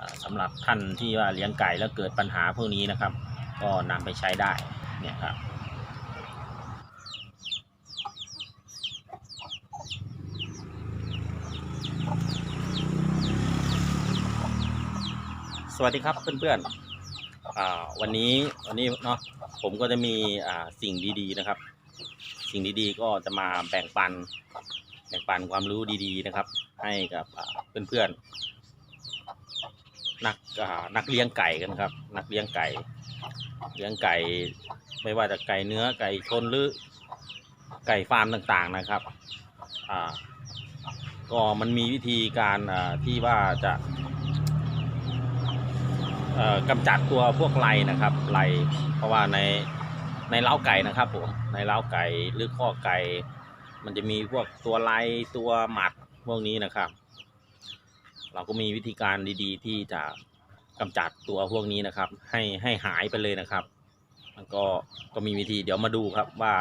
อ่าสำหรับท่านที่ว่าเลี้ยงไก่แล้วเกิดปัญหาพวกนี้นะครับ ก็นำไปใช้ได้เนี่ยครับสวัสดีครับเพื่อนๆวันนี้วันนี้เนาะผมก็จะมีสิ่งดีๆนะครับ สิ่งดีๆก็จะมาแบ่งปัน แบ่งปันความรู้ดีๆนะครับ ให้กับเพื่อนๆ นักนักเลี้ยงไก่กันครับ นักเลี้ยงไก่ เลี้ยงไก่ไม่ว่าจะไก่เนื้อไก่ชนหรือไก่ฟาร์มต่างๆนะครับอ่าก็มันมีวิธีการอ่าที่ว่าจะเอ่อกำจัดตัวพวกไรนะครับไรเพราะว่าในในเล้าไก่นะครับผมในเล้าไก่หรือข้อไก่ มันจะมีพวกตัวไรตัวหมัดพวกนี้นะครับ เราก็มีวิธีการดีๆ ที่จะกำจัดตัวพวกนี้นะครับ ให้ให้หายไปเลยนะครับมันก็ก็มีวิธีเดี๋ยวมาดูครับว่า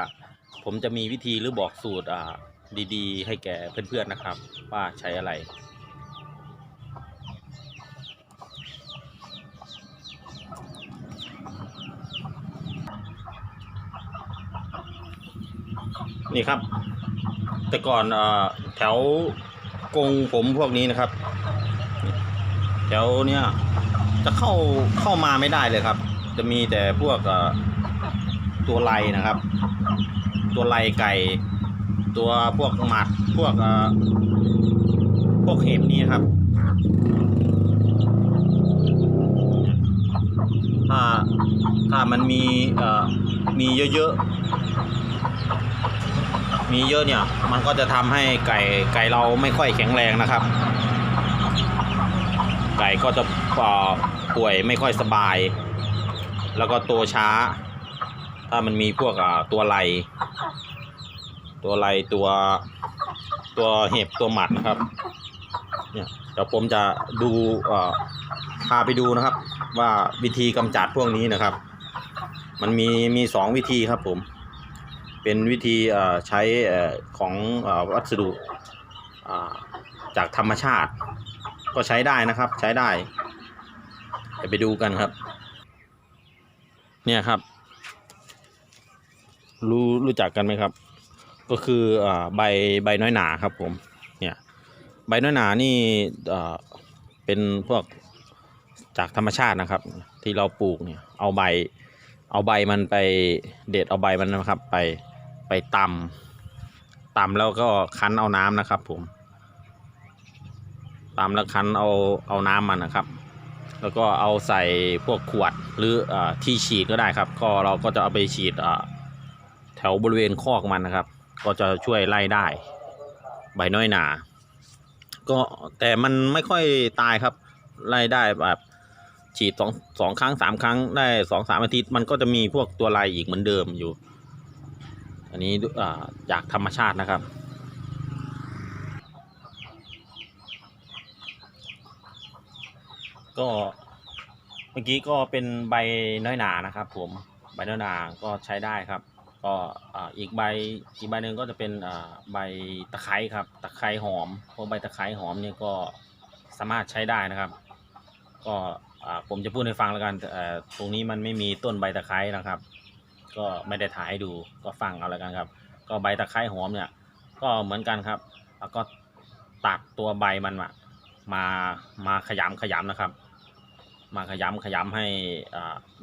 ผมจะมีวิธีหรือบอกสูตรอ่าดีๆ ให้แก่เพื่อนๆนะครับ ว่าใช้อะไรนี่ครับ แต่ก่อนอแถวกรงผมพวกนี้นะครับ แถวเนี้ยจะเข้าเข้ามาไม่ได้เลยครับ จะมีแต่พวกตัวไลนะครับ ตัวไลไก่ ตัวพวกหมัดพวกพวกเห็บนี่ครับ ถ้าถ้ามันมีมีเยอะๆ มีเยอะเนี่ย มันก็จะทำให้ไก่ไก่เราไม่ค่อยแข็งแรงนะครับ ไก่ก็จะป่วยไม่ค่อยสบาย แล้วก็ตัวช้า ถ้ามันมีพวกตัวไหลตัวไหลตัวตัวเห็บตัวหมัดนะครับ เนี่ยเดี๋ยวผมจะดูพาไปดูนะครับ ว่าวิธีกำจัดพวกนี้นะครับ มันมีมีสองวิธีครับผม เป็นวิธีใช้ของวัสดุจากธรรมชาติ ก็ใช้ได้นะครับ ใช้ได้เดี๋ยวไปดูกันครับ เนี่ยครับ รู้รู้จักกันไหมครับ ก็คืออ่าใบใบน้อยหนาครับผม เนี่ยใบน้อยหนานี่อ่อเป็นพวกจากธรรมชาตินะครับ ที่เราปลูกเนี่ยเอาใบเอาใบมันไปเด็ดเอาใบมันนะครับ ไปไปตำตำแล้วก็คั้นเอาน้ำนะครับ ผม ตำแล้วคั้นเอาเอาน้ำมันนะครับ แล้วก็เอาใส่พวกขวดหรืออที่ฉีดก็ได้ครับ ก็เราก็จะเอาไปฉีดแถวบริเวณคอกมันนะครับ ก็จะช่วยไล่ได้ ใบน้อยหนา ก็แต่มันไม่ค่อยตายครับ ไล่ได้แบบฉีดสองสองครั้งสามครั้งได้สองสามอาทิตย์มันก็จะมีพวกตัวลายอีกเหมือนเดิมอยู่ อันนี้อ่าจากธรรมชาตินะครับ ก็เมื่อกี้ก็เป็นใบน้อยหนานะครับผมใบน้อยหนาก็ใช้ได้ครับ ก็อีกใบอีกใบหนึ่งก็จะเป็นอ่าใบตะไคร้ครับ ตะไคร้หอมพราะใบตะไคร้หอมเนี่ยก็สามารถใช้ได้นะครับ ก็อ่าผมจะพูดให้ฟังแล้วกันเอ่ตรงนี้มันไม่มีต้นใบตะไคร้นะครับ ก็ไม่ได้ถ่ายให้ดูก็ฟังเอาแล้วกันครับ ก็ใบตะไคร้หอมเนี่ย ก็เหมือนกันครับ แล้วก็ตัดตัวใบมันมามาขยำขยำนะครับ มาขยำขยำให้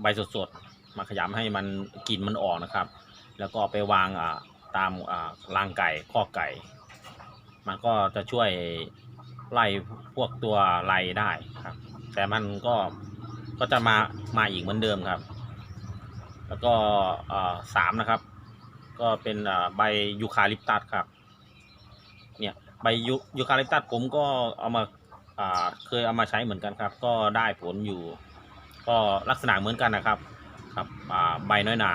ใบสดๆ มาขยำให้มันกลิ่นมันออกนะครับ แล้วก็ไปวางตามอ่ารางไก่ข้อไก่ มันก็จะช่วยไล่พวกตัวไรได้ครับ แต่มันก็ก็จะมามาอีกเหมือนเดิมครับ แล้วก็สามนะครับ ก็เป็นใบยูคาลิปตัสครับ เนี่ยใบยูยูคาลิปตัสผมก็เอามา เคยเอามาใช้เหมือนกันครับ ก็ได้ผลอยู่ ก็ลักษณะเหมือนกันนะครับครับใบน้อยหนา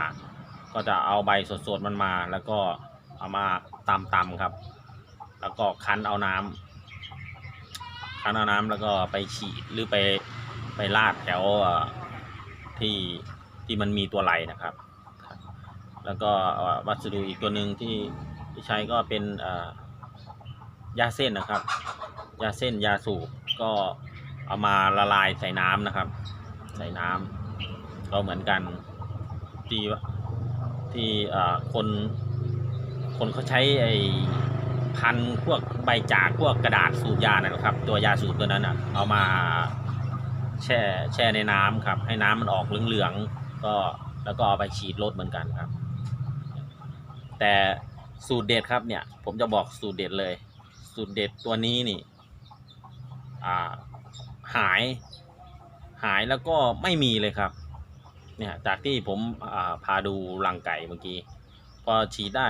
ก็จะเอาใบสดๆมันมา แล้วก็เอามาตำตำครับ แล้วก็คั้นเอาน้ำคั้นเอาน้ำแล้วก็ไปฉีดหรือไปไปลาดแถวที่ที่มันมีตัวไหลนะครับ แล้วก็วัสดุอีกตัวหนึ่งที่ใช้ก็เป็นยาเส้นนะครับ ยาเส้นยาสูบก็เอามาละลายใส่น้ำนะครับ ใส่น้ำก็เหมือนกันที่ที่คนคนเขาใช้ไอพันพวกใบจากพวกกระดาษสูบยานะครับ ตัวยาสูบตัวนั้นอะเอามาแช่แช่ในน้ำครับ ให้น้ำมันออกเหลืองๆก็แล้วก็เอาไปฉีดรถเหมือนกันครับ แต่สูตรเด็ดครับเนี่ย ผมจะบอกสูตรเด็ดเลย สูตรเด็ดตัวนี้นี่ หายหายแล้วก็ไม่มีเลยครับ เนี่ยจากที่ผมาพาดูรังไก่เมื่อกี้พอฉีดได้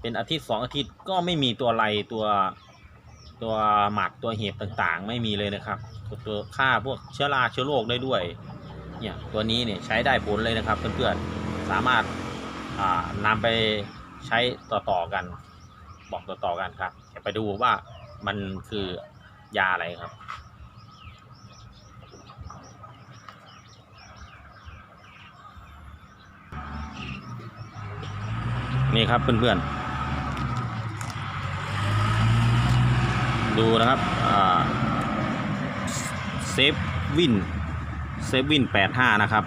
เป็นอาทิตย์สองอาทิตย์ก็ไม่มีตัวไรตัวตัวหมัดตัวเห็บต่างๆ ไม่มีเลยนะครับตัวฆ่าพวกเชื้อราเชื้อโรคได้ด้วยเนี่ยตัวนี้เนี่ยใช้ได้ผลเลยนะครับเพื่อนๆสามารถานำไปใช้ต่อๆกัน บอกต่อๆกันครับไปดูว่ามันคือ ยาอะไรครับ นี่ครับเพื่อนๆ ดูนะครับเซฟวินเซฟวินแปดห้านะครับ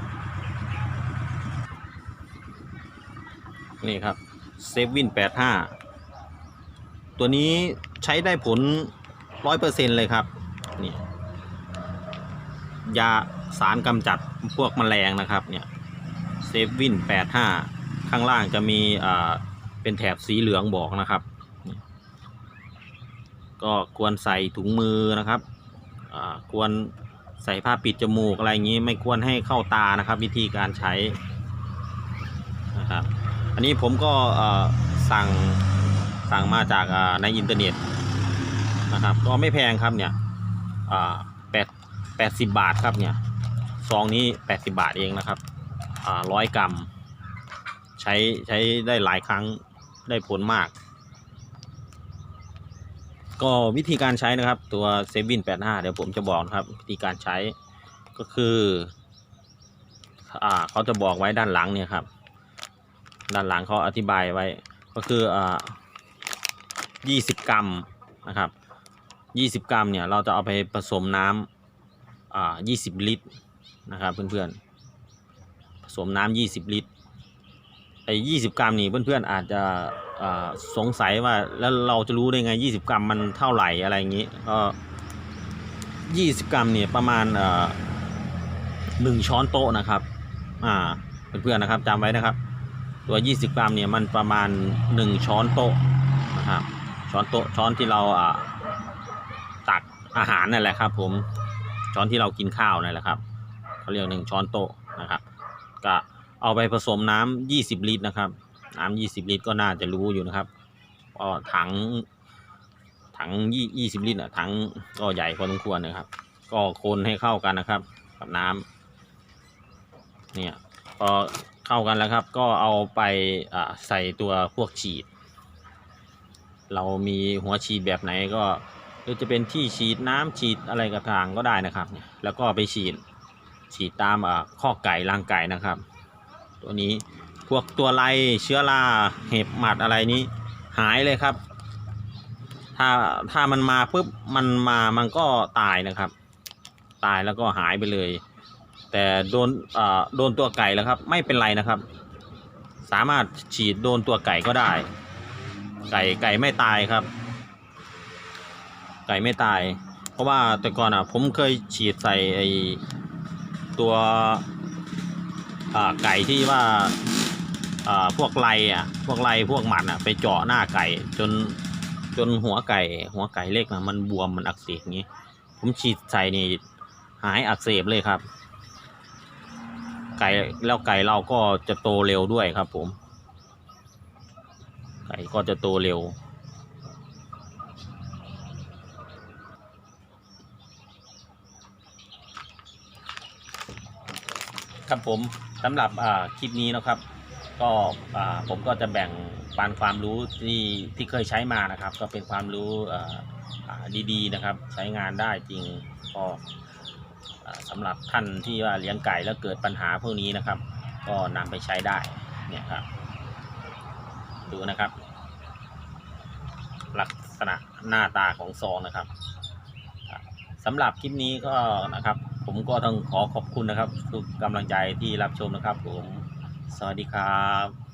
นี่ครับเซฟวินแปดห้าตัวนี้ใช้ได้ผล ร้อยเปอร์เซ็นเลยครับนี่ยาสารกำจัดพวกแมลงนะครับเนี่ยเซฟวินแปดห้าข้างล่างจะมีอ่าเป็นแถบสีเหลืองบอกนะครับ ก็ควรใส่ถุงมือนะครับอ่าควรใส่ผ้าปิดจมูกอะไรอย่างนี้ไม่ควรให้เข้าตานะครับ วิธีการใช้นะครับอันนี้ผมก็อ่อสั่งสั่งมาจากในอินเทอร์เน็ต นะครับ ก็ไม่แพงครับเนี่ยแปดแปดสิบบาทครับเนี่ยซองนี้แปดสิบาทเองนะครับร้อยกรัม ใช้ใช้ได้หลายครั้งได้ผลมาก ก็วิธีการใช้นะครับ ตัวเซฟิน85เดี๋ยวผมจะบอกนะครับ วิธีการใช้ก็คืออ่าเขาจะบอกไว้ด้านหลังเนี่ยครับ ด้านหลังเขาอธิบายไว้ก็คืออ่า20กรัมนะครับ 20 กรัมเนี่ยเราจะเอาไปผสมน้ำอ่า20 ลิตรนะครับเพื่อนๆผสมน้ำ20 ลิตรไอ้ยี่สิบกรัมนี่เพื่อนๆอาจจะสงสัยว่าแล้วเราจะรู้ได้ไงยี่สิบกรัมมันเท่าไหร่อะไรอย่างนี้ก็ยี่สิบกรัมเนี่ยประมาณหนึ่งช้อนโต๊ะนะครับอ่าเพื่อนๆนะครับจำไว้นะครับ ตัวยี่สิบกรัมเนี่ยมันประมาณหนึ่งช้อนโต๊ะนะครับช้อนโต๊ะช้อนที่เราอ่า อาหารนั่นแหละครับผมช้อนที่เรากินข้าวนั่นแหละครับเขาเรียกหนึ่งช้อนโต๊ะนะครับก็เอาไปผสมน้ำ20 ลิตรนะครับ น้ำ20 ลิตรก็น่าจะรู้อยู่นะครับก็ถังถังยี่20ลิตรอะถังก็ใหญ่พอสมควรนะครับ ก็คนให้เข้ากันนะครับ กับน้ำเนี่ยพอเข้ากันแล้วครับ ก็เอาไปใส่ตัวพวกฉีด เรามีหัวฉีดแบบไหนก็ หรือจะเป็นที่ฉีดน้ำฉีดอะไรกระทางก็ได้นะครับ แล้วก็ไปฉีดฉีดตามข้อไก่ร่างไก่นะครับ ตัวนี้พวกตัวไรเชื้อราเห็บหมัดอะไรนี้หายเลยครับ ถ้าถ้ามันมาปุ๊บมันมามันก็ตายนะครับ ตายแล้วก็หายไปเลย แต่โดนอ่าโดนตัวไก่แล้วครับ ไม่เป็นไรนะครับ สามารถฉีดโดนตัวไก่ก็ได้ ไก่ไก่ไม่ตายครับ ไก่ไม่ตาย เพราะว่าแต่ก่อนอะผมเคยฉีดใส่ไอตัวไก่ที่ว่าอ่าพวกไรอะพวกไรพวกหมันอะไปเจาะหน้าไก่จนจนหัวไก่ หัวไก่เล็กนะมันบวมมันอักเสบอย่างนี้ ผมฉีดใส่นี่หายอักเสบเลยครับ ไก่แล้วไก่เราก็จะโตเร็วด้วยครับผม ไก่ก็จะโตเร็ว ครับผมสำหรับคลิปนี้นะครับ ก็ผมก็จะแบ่งปันความรู้ที่ที่เคยใช้มานะครับ ก็เป็นความรู้ดีๆนะครับ ใช้งานได้จริงก็อ่าสำหรับท่านที่ว่าเลี้ยงไก่แล้วเกิดปัญหาพวกนี้นะครับ ก็นำไปใช้ได้เนี่ยครับ ดูนะครับ ลักษณะหน้าตาของซองนะครับอ่าสำหรับคลิปนี้ก็นะครับ ผมก็ต้องขอขอบคุณนะครับทุกกำลังใจที่รับชมนะครับผม สวัสดีครับ